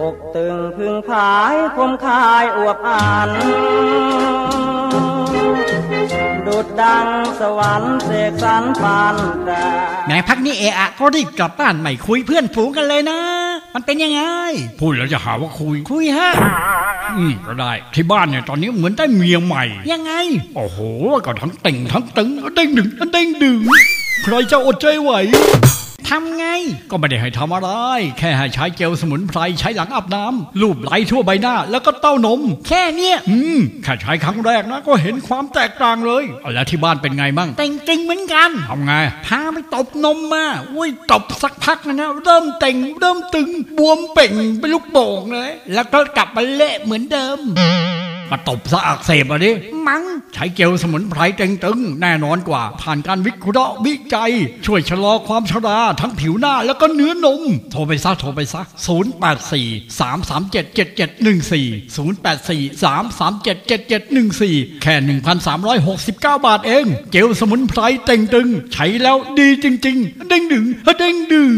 อกตึงพึงผายคมคายอวบอัน ดุดดังสวรรค์เสกสรรปานกาแหมพักนี้เอะอะก็รีบกลับบ้านไม่คุยเพื่อนฝูงกันเลยนะ มันเป็นยังไง พูดแล้วจะหาว่าคุย คุยฮะ อืมก็ได้ที่บ้านเนี่ยตอนนี้เหมือนได้เมียใหม่ ยังไง โอ้โหก็ทั้งเต่งทั้งตึงเด้งดึงเด้งดึง ใครจะอดใจไหว ทำไง ก็ไม่ได้ให้ทำอะไร แค่ให้ใช้เจลสมุนไพรใช้หลังอาบน้ำลูบไหลทั่วใบหน้า แล้วก็เต้านม แค่เนี้ยอืมแค่ใช้ครั้งแรกนะก็เห็นความแตกต่างเลยเอาแล้วที่บ้านเป็นไงมั่งเต่งจริงเหมือนกันทำไงพาไปตบนมมาอุ้ยตบสักพักนะนะเริ่มเต่งเริ่มตึงบวมเป่งเป็นลูกโป่งเลย แล้วก็กลับมาเละเหมือนเดิม มาตบซะอักเสบอะดิมัง้งใช้เจลสมุนไพรเต็งตึงแน่นอนกว่า ผ่านการวิเคราะห์วิจัย ช่วยชะลอความชราทั้งผิวหน้าแล้วก็เนื้อนม โทรไปซะโทรไปซะ 0 8 4 3 3 7 7 7 1 4 0 8 4 3 3 7 7 7 1 4 แค่ 1,369 บาทเองเจลสมุนไพรเต็งตึง ใช้แล้วดีจริง ๆ เด้งดึงเด้งดึง